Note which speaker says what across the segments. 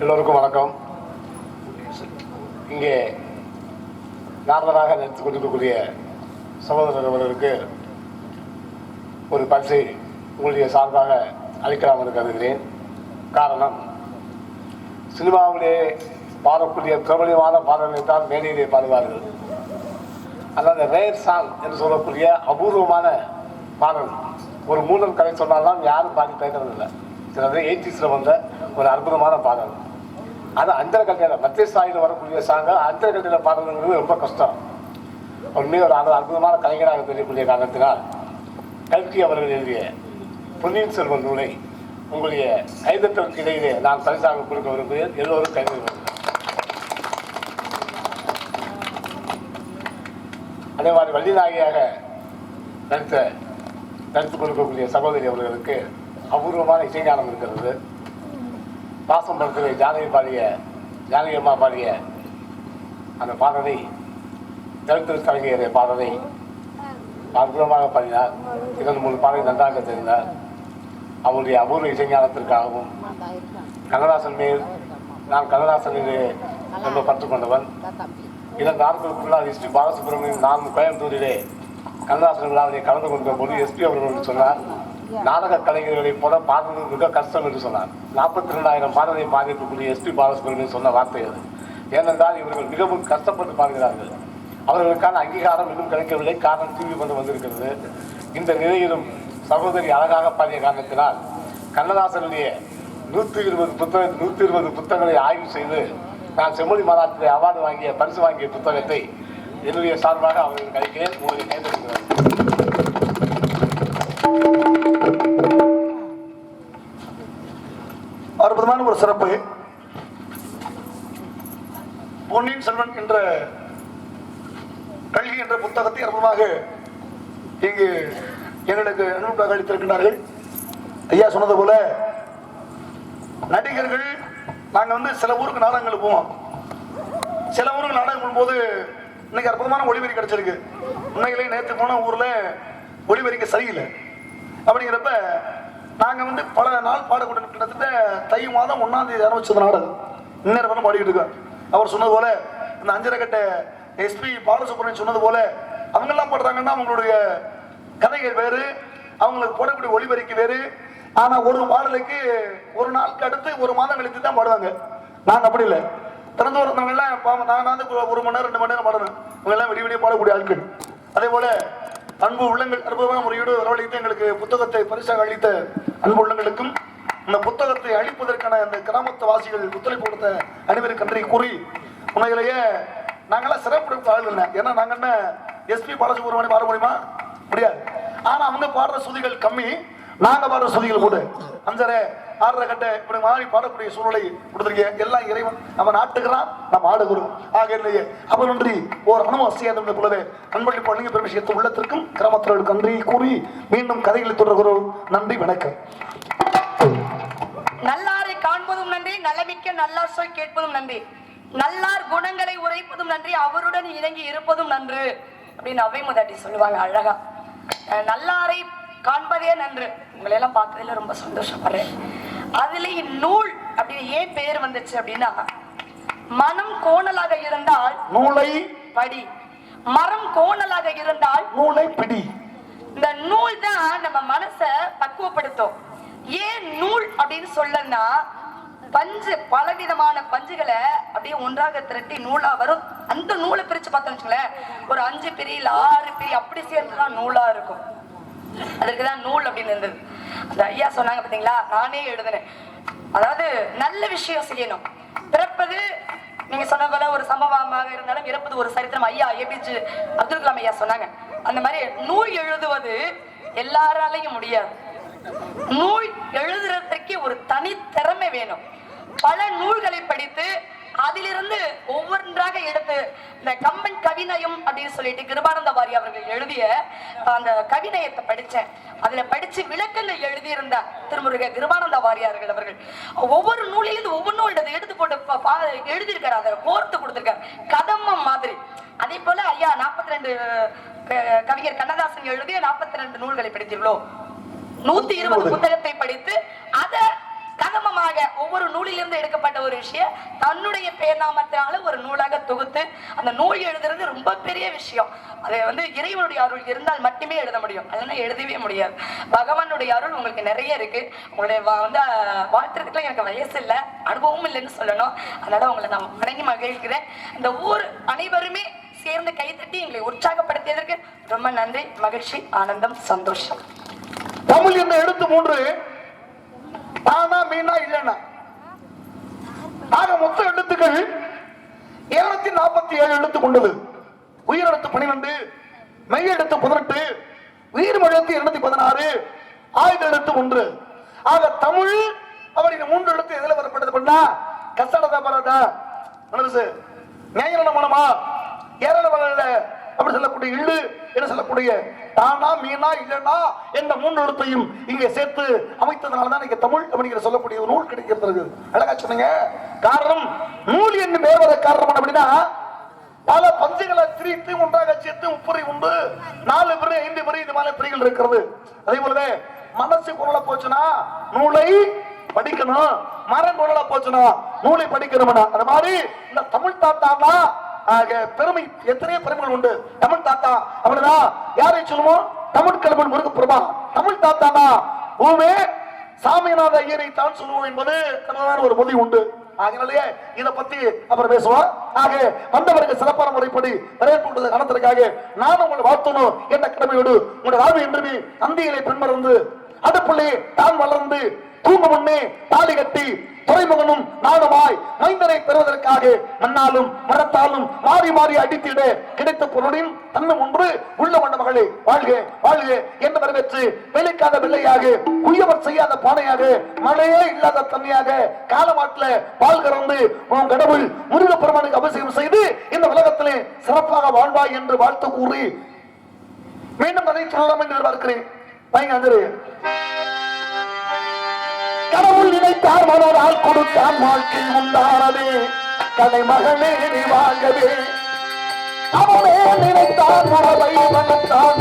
Speaker 1: எல்லோருக்கும் வணக்கம். இங்கே நார்மலாக நடித்துக் கொண்டிருக்கக்கூடிய சகோதரர் அவர்களுக்கு ஒரு பரிசை உங்களுடைய சார்பாக அளிக்கலாம் என்று கருதுகிறேன். காரணம் சினிமாவிலே பாடக்கூடிய பிரபலமான பாடல்களை தான் மேடையிலே பாடுவார்கள். அதாவது ரேர் சாங் என்று சொல்லக்கூடிய அபூர்வமான பாடல். ஒரு மூணல் கதை சொன்னால்தான் யாரும் பாடி பேசுறதில்லை சிலது எயிட்டிஸில் வந்த ஒரு அற்புதமான பாடல். அது அஞ்சல் கட்டையில் மத்திய சாயில் வரக்கூடிய சாங்க அஞ்சல் கட்டையில் பாடுறதுங்கிறது ரொம்ப கஷ்டம். உண்மையே ஒரு அற்புதமான கலைஞராக தெரியக்கூடிய காரணத்தினால் கல்கி அவர்கள் எழுதிய பொன்னியின் செல்வன் நூலை உங்களுடைய கைதட்டலுக்கு இடையிலே நான் பரிசாக கொடுக்க விரும்புகிறேன். எல்லோரும் கைது அதே மாதிரி வள்ளிநாயகியாக நடித்த நடித்துக் கொடுக்கக்கூடிய சகோதரி அவர்களுக்கு அபூர்வமான இசைஞானம் இருக்கிறது. பாசம் படத்தில் ஜானகி பாடிய ஜானகி அம்மா பாடிய அந்த பாடலை தலித்திரு கலைஞர் பாடலை அற்புதமாக பாடினார். இரண்டு மூணு பாடலை நன்றாக தெரிந்தார். அவருடைய அபூர்வ இசைஞானத்திற்காகவும் கண்ணதாசன் மேல் நான் கண்ணதாசனிலே ரொம்ப கற்றுக்கொண்டவன் இரண்டு நாட்களுக்குள்ளால் எஸ்பி பாலசுப்ரமணியம் நான் கோயம்புத்தூரிலே கண்ணதாசன் விழாவிலே கலந்து கொண்ட போது எஸ்பி அவர்கள் சொன்னார் நாடக கலைஞர்களைப் போல பாடுவது மிக கஷ்டம் என்று சொன்னார். நாற்பத்தி ரெண்டாயிரம் பாடலை பாடியிருக்கக்கூடிய எஸ்பி பாலசுப்ரமணியன் சொன்ன வார்த்தை அது. ஏனென்றால் இவர்கள் மிகவும் கஷ்டப்பட்டு பாடுகிறார்கள். அவர்களுக்கான அங்கீகாரம் இன்னும் கிடைக்கவில்லை. காரணம் டிவி கொண்டு வந்திருக்கிறது. இந்த நிலையிலும் சகோதரி அழகாக பாடிய காரணத்தினால் கண்ணதாசனுடைய நூற்றி இருபது புத்தக நூற்றி இருபது புத்தகங்களை ஆய்வு செய்து நான் செம்மொழி மாநாட்டில் அவார்டு வாங்கிய பரிசு வாங்கிய புத்தகத்தை என்னுடைய சார்பாக அவர்கள் கழிக்கிறேன். உங்களுடைய கைதெழுகிறேன்
Speaker 2: அற்புதமான ஒரு சிறப்பு. பொன்னியின் செல்வன் என்ற கல்வி என்ற புத்தகத்தை அற்புதமாக இங்கு எங்களுக்கு நூற்றாக அளித்திருக்கிறார்கள் ஐயா சொன்னது போல நடிகர்கள் நாங்கள் வந்து சில ஊருக்கு நாடகங்கள் போவோம். சில ஊருக்கு நாடகம் போகும்போது இன்னைக்கு அற்புதமான ஒளிவரி கிடைச்சிருக்கு. உண்மையிலே நேற்று போன ஊர்ல ஒளிவரிக்க சரியில்லை. அப்படிங்கிறப்ப நாங்கள் வந்து பல நாள் பாடக்கூடிய கிட்டத்தட்ட தை மாதம் ஒன்றாம் தேதி ஆரம்பிச்சது நாடகம். இன்னொரு பண்ண பாடிக்கிட்டு இருக்கோம் அவர் சொன்னது போல இந்த அஞ்சரை கட்ட எஸ்பி பாலசுப்ரமணியன் சொன்னது போல அவங்கெல்லாம் பாடுறாங்கன்னா அவங்களுடைய கதைகள் வேறு அவங்களுக்கு போடக்கூடிய ஒளிபரிக்கு வேறு. ஆனால் ஒரு பாடலுக்கு ஒரு நாளுக்கு அடுத்து ஒரு மாதம் கழித்து தான் பாடுவாங்க. நாங்கள் அப்படி இல்லை. திறந்து வரவங்க எல்லாம் பாவம். நான் வந்து ஒரு- ஒரு மணி நேரம் ரெண்டு மணி நேரம் பாடணும் இவங்க எல்லாம் விடிய விடிய பாடக்கூடிய ஆட்கள். அதே போல அன்பு உள்ளங்கள் அற்புதமான முறையோடு வரவழைத்து எங்களுக்கு புத்தகத்தை பரிசாக அளித்த அன்பு உள்ளங்களுக்கும் இந்த புத்தகத்தை அளிப்பதற்கான அந்த கிராமத்து வாசிகள் ஒத்துழைப்பு கொடுத்த அனைவருக்கு நன்றி கூறி உண்மையிலேயே நாங்கெல்லாம் சிறப்பு ஆள் இல்லை ஏன்னா நாங்க என்ன எஸ்பி பாலசுப்ரமணியம் பாட முடியுமா? முடியாது. ஆனா அவங்க பாடுற சுதிகள் கம்மி. நாங்க பாடுற சுதிகள் கூட. அஞ்சரை ஆடுற கட்ட இப்படி மாறி பாடக்கூடிய சூழ்நிலை கொடுத்திருக்கீங்க. எல்லாம் இறைவன் நம்ம நாட்டுக்கிறான் நம்ம ஆடுகிறோம் ஆக இல்லையே அவர் நன்றி ஓர் அனும செய்யாத போலவே அன்பள்ளி பள்ளிங்க பெருமிஷத்து உள்ளத்திற்கும் கிராமத்தினருக்கு நன்றி கூறி மீண்டும் கதைகளை தொடர்கிறோம். நன்றி வணக்கம்.
Speaker 3: நல்லாரை காண்பதும் நன்றி நலமிக்க நல்லார் சொல் கேட்பதும் நன்றி. நல்லார் குணங்களை உரைப்பதும் நன்றி அவருடன் இணங்கி இருப்பதும் நன்று அப்படின்னு அவை முதட்டி சொல்லுவாங்க அழகா. அஹ் நல்லாரை காண்பதே நன்று. உங்களை எல்லாம் பார்த்ததுல ரொம்ப சந்தோஷப்படுறேன். அதுல இந்நூல் அப்படின்னு ஏன் பேர் வந்துச்சு அப்படின்னா மனம் கோணலாக இருந்தால்
Speaker 2: நூலை
Speaker 3: படி. மரம் கோணலாக இருந்தால்
Speaker 2: நூலை பிடி.
Speaker 3: இந்த நூல் தான் நம்ம மனச பக்குவப்படுத்தும். ஏன் நூல் அப்படின்னு சொல்லனா பஞ்சு பலவிதமான பஞ்சுகளை அப்படியே ஒன்றாக திரட்டி நூலா வரும். அந்த நூலை பிரிச்சு பார்த்தோம்னு வச்சுங்களேன் ஒரு அஞ்சு பிரி இல்ல ஆறு பிரி அப்படி சேர்ந்துதான் நூலா இருக்கும். அதுக்கு தான் நூல் அப்படின்னு இருந்தது. அந்த ஐயா சொன்னாங்க பாத்தீங்களா? நானே எழுதுனேன். அதாவது நல்ல விஷயம் செய்யணும். பிறப்பது நீங்க சொன்ன போல ஒரு சம்பவமாக இருந்தாலும் இறப்பது ஒரு சரித்திரம். ஐயா ஏபிஜே அப்துல் கலாம் ஐயா சொன்னாங்க. அந்த மாதிரி நூல் எழுதுவது எல்லாராலையும் முடியாது. நூல் எழுதுறதுக்கே ஒரு தனித்திறமை வேணும். பல நூல்களை படித்து அதிலிருந்து ஒவ்வொன்றாக எடுத்து இந்த கம்பன் கவிநயம் அப்படின்னு சொல்லிட்டு கிருபானந்த வாரி அவர்கள் எழுதிய அந்த கவிநயத்தை படிச்சேன் அதுல படிச்சு விளக்கங்கள் எழுதியிருந்த திருமுருக கிருபானந்த வாரியார்கள் அவர்கள். ஒவ்வொரு நூலிலிருந்து ஒவ்வொன்றும் எடுத்து எடுத்து போட்டு எழுதியிருக்காரு. அதை கோர்த்து கொடுத்திருக்காரு. கதம்பம் மாதிரி. அதே போல ஐயா நாற்பத்தி ரெண்டு கவிஞர் கண்ணதாசன் எழுதிய நாற்பத்தி ரெண்டு நூல்களை படித்தீர்களோ? நூத்தி இருபது புத்தகத்தை படித்து அதை அழகாக ஒவ்வொரு நூலிலிருந்து எடுக்கப்பட்ட ஒரு விஷயம் தன்னுடைய பேர்நாமத்தினால ஒரு நூலாக தொகுத்து அந்த நூல் எழுதுறது ரொம்ப பெரிய விஷயம். அதை வந்து இறைவனுடைய அருள் இருந்தால் மட்டுமே எழுத முடியும். இல்லைன்னா எழுதவே முடியாது. பகவானுடைய அருள் உங்களுக்கு நிறைய இருக்கு. உங்களுடைய வா- வந்து வாழ்த்துறதுக்குலாம் எனக்கு வயசு இல்லை. அனுபவமும் இல்லைன்னு சொல்லணும். அதனால உங்களை நான் வணங்கி மகிழ்கிறேன். இந்த ஊர் அனைவருமே சேர்ந்து கைத்தட்டி எங்களை உற்சாகப்படுத்தியதற்கு ரொம்ப நன்றி மகிழ்ச்சி ஆனந்தம் சந்தோஷம்.
Speaker 2: தமிழ் என்ன எழுத்து மூன்று மீனா இல்லைன்னா? ஆக மொத்த எழுத்துக்கள் இருநூத்தி நாற்பத்தி ஏழு எழுத்து கொண்டது உயிரெழுத்து பனிரெண்டு மெய் எழுத்து பதினெட்டு உயிர் எழுத்து இருநூத்தி பதினாறு ஆயுத எழுத்து ஒன்று. ஆக தமிழ் அவர் மூன்று எழுத்து எதுல வரப்பட்டது பண்ணா? கசடதா பரதா. மனசு ஞாயிறு மனமா ஏரள அப்படி சொல்லக்கூடிய இல்லு என்று சொல்லக்கூடிய தானா மீனா இல்லனா என்ற மூன்று எழுத்தையும் இங்கே சேர்த்து அமைத்ததுனால தான் இங்க தமிழ் அப்படிங்கிற சொல்லக்கூடிய ஒரு நூல் கிடைக்கிறது அழகா சொன்னீங்க. காரணம் நூல் என்று பேர் வர காரணம் அப்படின்னா பல பஞ்சுகளை திரித்து ஒன்றாக சேர்த்து உப்புரை உண்டு நாலு பிரி ஐந்து பிரி இது மாதிரி பிரிகள் இருக்கிறது. அதே போலவே மனசு குரலை போச்சுன்னா நூலை படிக்கணும். மரம் குரலை போச்சுன்னா நூலை படிக்கணும்னா அது மாதிரி இந்த தமிழ் தாத்தானா பெருமை எத்தனையோ பெருமைகள் உண்டு. தமிழ் தாத்தா அப்படிதான் யாரை சொல்லுவோம் தமிழ் கல்வன் முருகப்பிரபா தமிழ் தாத்தானா பூமே சாமிநாத ஐயரை தான் சொல்லுவோம் என்பது தனதான ஒரு மொழி உண்டு. அதனாலேயே இதை பத்தி அப்புறம் பேசுவோம் ஆக வந்தவருக்கு சிறப்பான முறைப்படி வரவேற்பு நடத்துறதுக்காக நான் உங்களை வாழ்த்தணும் என்ற கடமையோடு உங்களுடைய வாழ்வு என்று அந்தியிலே பின்மறந்து அடுப்புள்ளே தான் வளர்ந்து தூங்கு முன்னே தாலி கட்டி துறைமுகனும் நானுமாய் மைந்தனை பெறுவதற்காக மண்ணாலும் மரத்தாலும் மாறி மாறி அடித்திட கிடைத்த பொருளின் தன்னும் ஒன்று உள்ள வண்ண மகளே வாழ்க வாழ்க என்று வரவேற்று வெளிக்காத வெள்ளையாக குயவர் செய்யாத பானையாக மழையே இல்லாத தண்ணியாக காலமாட்டில பால் கறந்து உன் கடவுள் முருகப்பெருமானுக்கு அபிஷேகம் செய்து இந்த உலகத்திலே சிறப்பாக வாழ்வாய் என்று வாழ்த்து கூறி மீண்டும் அதை சொல்லலாம் என்று பார்க்கிறேன் பயங்க கடவுள் நினைத்தார் மனோரால் கொடுத்தான் வாழ்க்கை உண்டானதே கலை மகளே நீ வாங்கவே அவனே நினைத்தார் மனதை மனத்தான்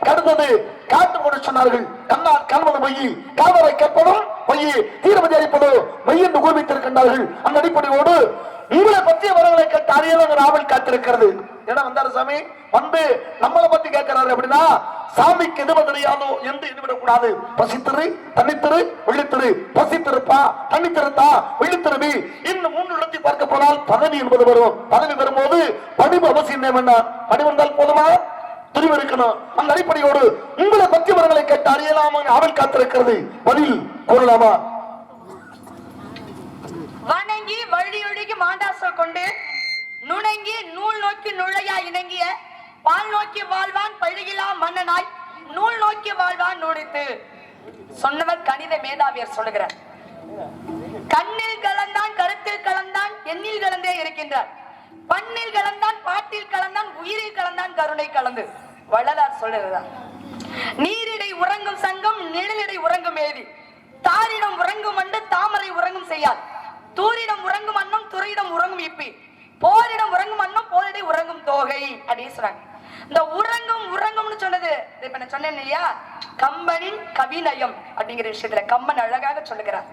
Speaker 2: அடுத்தது காட்டு கொண்டு சொன்னார்கள். கண்ணால் கல்வது பொய்யி காதலை கற்பதும் பொய்யி தீரமதி அளிப்பது மெய் என்று கூர்மித்திருக்கின்றார்கள் அந்த அடிப்படையோடு உங்களை பற்றிய வரவங்களை கேட்டு அறியவங்க ஆவல் காத்திருக்கிறது. ஏன்னா வந்தாரு சாமி? வந்து நம்மளை பத்தி கேட்கிறாரு அப்படின்னா சாமிக்கு எது தெரியாதோ என்று எண்ணிவிடக் கூடாது பசித்திரு தனித்திரு வெள்ளித்திரு. பசித்திருப்பா தனித்திருத்தா வெள்ளித்திருவி. இன்னும் மூன்று இடத்தை பார்க்க போனால் பதவி என்பது வரும். பதவி வரும்போது படிவு அவசியம் என்ன படிவு வந்தால் போதுமா? துணிவு இருக்கணும் அந்த அடிப்படையோடு உங்களை பக்தி வரங்களை கேட்டு அறியலாமா அவள் காத்திருக்கிறது. பதில் கூறலாமா
Speaker 3: வணங்கி வழியொழுகி மாண்டாசல் கொண்டு நுணங்கி நூல் நோக்கி நுழையா இணங்கிய பால் நோக்கி வாழ்வான் பழுகிலா மன்னனாய் நூல் நோக்கி வாழ்வான் நுழைத்து சொன்னவர் கணித மேதாவியர் சொல்லுகிறார். கண்ணில் கலந்தான் கருத்தில் கலந்தான் எண்ணில் கலந்தே இருக்கின்றார். பண்ணில் கலந்தான் பாட்டில் கலந்தான் உயிரில் கலந்தான் கருணை கலந்து. வள்ளலார் சொல்றதுதான். நீரிடை உறங்கும் சங்கம் நிழலிடை உறங்கும் ஏதி தாரிடம் உறங்கும் அண்டு தாமரை உறங்கும் செய்யார். தூரிடம் உறங்கும் அன்னம் துறையிடம் உறங்கும் இப்பி. போரிடம் உறங்கும் அன்னம் போரிடை உறங்கும் தோகை அப்படின்னு சொல்றாங்க. இந்த உறங்கும் உறங்கும்னு சொன்னது இப்ப நான் சொன்னேன் இல்லையா? கம்பனின் கவிநயம் அப்படிங்கிற விஷயத்துல கம்பன் அழகாக சொல்லுகிறார்.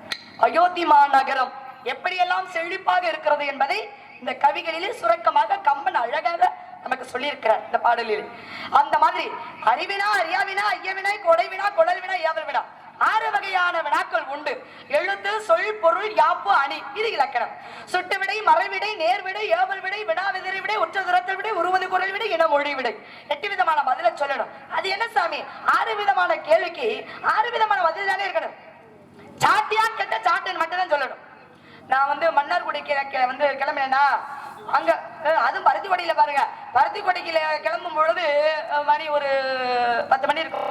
Speaker 3: அயோத்தி மாநகரம் எப்படியெல்லாம் செழிப்பாக இருக்கிறது என்பதை இந்த கவிகளிலே சுரக்கமாக கம்பன் அழகாக நமக்கு சொல்லியிருக்கிறார் இந்த பாடலில். அந்த மாதிரி அறிவினா அறியாவினா ஐயவினாய் கொடைவினா குழல்வினா ஏவல் வினா ஆறு வகையான வினாக்கள் உண்டு. எழுத்து சொல் பொருள் யாப்பு அணி இது இலக்கணம். சுட்டு விடை மறைவிடை நேர்விடை ஏவல் விடை வினா விதிரி விடை உற்ற துரத்தல் விடை உருவது குரல் விடை இன மொழி விடை. எட்டு விதமான பதில சொல்லணும். அது என்ன சாமி? ஆறு விதமான கேள்விக்கு ஆறு விதமான பதில் தானே இருக்கணும். சாட்டியா கேட்ட சாட்டன் மட்டும் தான் சொல்லணும். நான் வந்து மன்னார்குடி கி- வந்து கிளம்பினேன்னா அங்க அது பருத்தி பருத்திக்கொடியில பாருங்க. பருத்திக்கொடியில கிளம்பும் பொழுது மணி ஒரு பத்து மணி இருக்கும்.